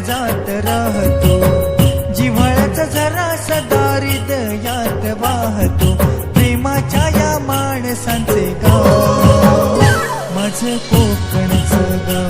जात राहतो. जिव्हाळ्याचा झरा सदारी दयात वाहतो. प्रेमाच्या या माणसांचे गाव. माझं कोकणचं गाव.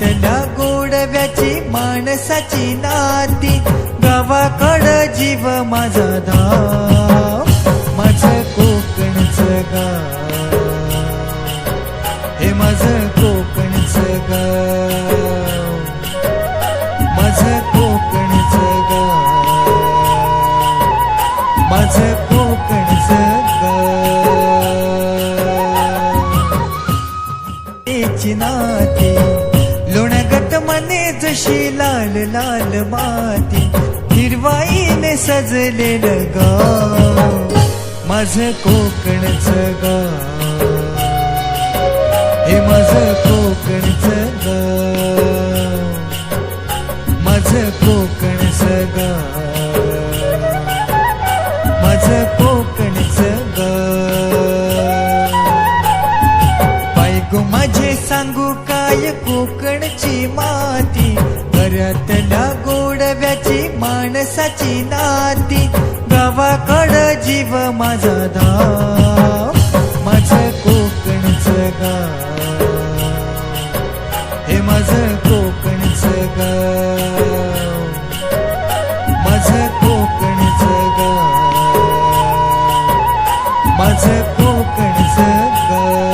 त्या गोडव्याची माणसाची नाती गावाकड जीव माझा धाव माझं कोकणचं गाव. हे माझं कोकणचं गाव. माझं कोकणचं गाव. माझं कोकणचं गाव. त्याची नाती जशी लाल लाल माती हिरवाईने सजलेलं गाव. माझं कोकणचं गाव. हे माझं कोकणचं गाव. माझं कोकणचं गाव. माझं कोकणचं गाव. बायको माझे सांगू गावाकडं जीव माझा धाव माझं कोकणचं गाव. हे माझं कोकणचं गाव. माझं कोकणचं गाव. माझं कोकणचं गाव.